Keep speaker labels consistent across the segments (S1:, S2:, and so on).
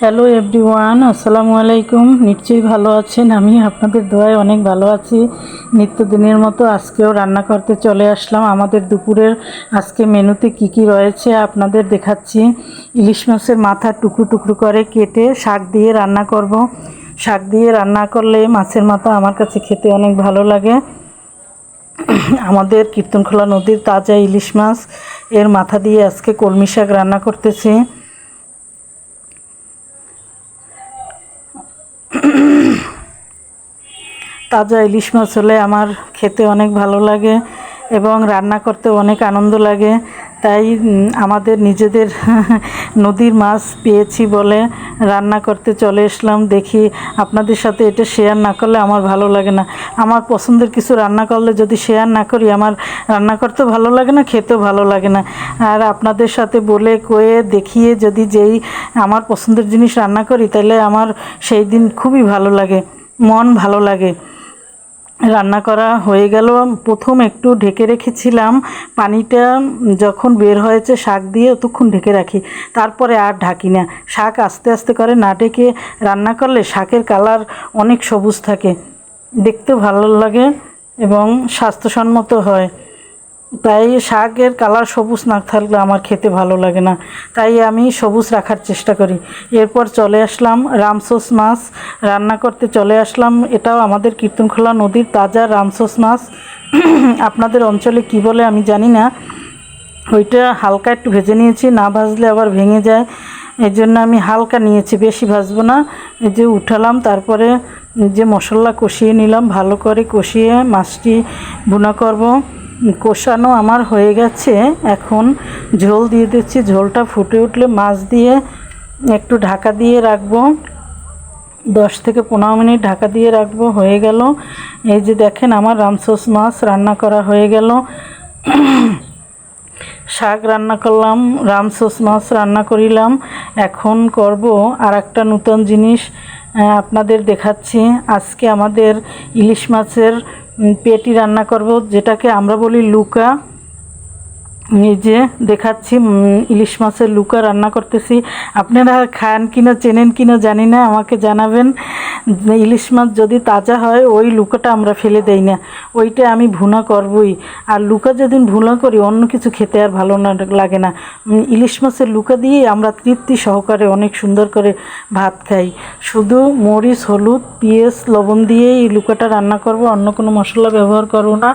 S1: Hello everyone আসসালামু আলাইকুম। নিশ্চয়ই ভালো আছেন। আমি আপনাদের দোয়ায় অনেক ভালো আছি। নিত্যদিনের মতো আজকেও রান্না করতে চলে আসলাম। আমাদের দুপুরের আজকে মেনুতে কি কি রয়েছে আপনাদের দেখাচ্ছি। ইলিশ মাছের মাথা টুকরো টুকরো করে কেটে শাক দিয়ে রান্না করব। শাক দিয়ে রান্না করলে মাছের মাথা আমার কাছে খেতে অনেক ভালো লাগে। আমাদের কীর্তনখোলা নদীর তাজা ইলিশ মাছ, এর মাথা দিয়ে আজকে কলমি শাক রান্না করতেছি। তাজা ইলিশ মাছ হলে আমার খেতে অনেক ভালো লাগে এবং রান্না করতে অনেক আনন্দ লাগে। তাই আমাদের নিজেদের নদীর মাছ পেয়েছি বলে রান্না করতে চলে আসলাম দেখি আপনাদের সাথে এটা শেয়ার না করলে আমার ভালো লাগে না। আমার পছন্দের কিছু রান্না করলে যদি শেয়ার না করি, আমার রান্না করতে ভালো লাগে না, খেতেও ভালো লাগে না। আর আপনাদের সাথে বলে কয়ে দেখিয়ে যদি যেই আমার পছন্দের জিনিস রান্না করি তাহলে আমার সেই দিন খুবই ভালো লাগে, মন ভালো লাগে। রান্না করা হয়ে গেল। প্রথম একটু ঢেকে রেখেছিলাম। পানিটা যখন বের হয়েছে, শাক দিয়ে অতক্ষণ ঢেকে রাখি। তারপরে আর ঢাকি না। শাক আস্তে আস্তে করে না ঢেকে রান্না করলে শাকের কালার অনেক সবুজ থাকে। দেখতে ভালো লাগে এবং স্বাস্থ্যসম্মত হয়। তাই শাকের কালার সবুজ না থাকলে আমার খেতে ভালো লাগে না। তাই আমি সবুজ রাখার চেষ্টা করি। এরপর চলে আসলাম রামসোস মাছ। রান্না করতে চলে আসলাম। এটাও আমাদের কীর্তনখোলা নদীর তাজা রামসোস মাছ। আপনাদের অঞ্চলে কি বলে আমি জানি না। ওইটা হালকা একটু ভেজে নিয়েছি, না ভাজলে আবার ভেঙে যায়। এই জন্য আমি হালকা নিয়েছি, বেশি ভাজবো না। এই যে উঠালাম, তারপরে যে মশলা কষিয়ে নিলাম, ভালো করে কষিয়ে মাছটি ভুনা করব। কষানো আমার হয়ে গেছে। এখন ঝোল দিয়ে দিচ্ছি। ঝোলটা ফুটে উঠলে মাছ দিয়ে একটু ঢাকা দিয়ে রাখব। দশ থেকে পনেরো মিনিট ঢাকা দিয়ে রাখব। হয়ে গেল। এই যে দেখেন আমার রামসোস মাছ রান্না করা হয়ে গেল। শাক রান্না করলাম, রামসোস মাছ রান্না করিলাম। এখন করব আর একটা নতুন জিনিস আপনাদের দেখাচ্ছি। আজকে আমাদের ইলিশ মাছের পেটি রান্না করব, যেটাকে আমরা বলি লুকা। এই যে দেখাচ্ছি ইলিশ মাছের লুকা রান্না করতেছি। আপনারা খান কিনা, চেনেন কিনা জানি না, আমাকে জানাবেন। ইলিশ মাছ যদি তাজা হয়, ওই লুকাটা আমরা ফেলে দেই না। ওইটা আমি ভুনা করবই। আর লুকা যেদিন ভুনা করি, অন্য কিছু খেতে আর ভালো না লাগে না। ইলিশ মাছের লুকা দিয়ে আমরা তৃপ্তি সহকারে অনেক সুন্দর করে ভাত খাই। শুধু মরিচ, হলুদ, পেঁয়াজ, লবণ দিয়েই লুকাটা রান্না করব, অন্য কোনো মশলা ব্যবহার করব না।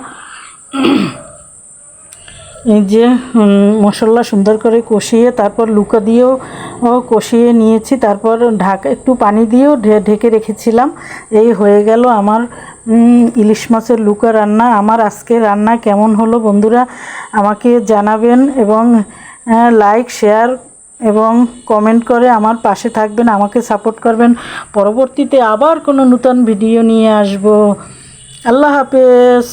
S1: এই যে মশলা সুন্দর করে কষিয়ে তারপর লুকা দিয়েও ও কষিয়ে নিয়েছি। তারপর ঢাকা, একটু পানি দিয়েও ঢেকে রেখেছিলাম। এই হয়ে গেল আমার ইলিশ মাছের লুকা রান্না। আমার আজকে রান্না কেমন হলো বন্ধুরা আমাকে জানাবেন এবং লাইক শেয়ার এবং কমেন্ট করে আমার পাশে থাকবেন, আমাকে সাপোর্ট করবেন। পরবর্তীতে আবার কোনো নূতন ভিডিও নিয়ে আসব। আল্লাহ হাফেজ।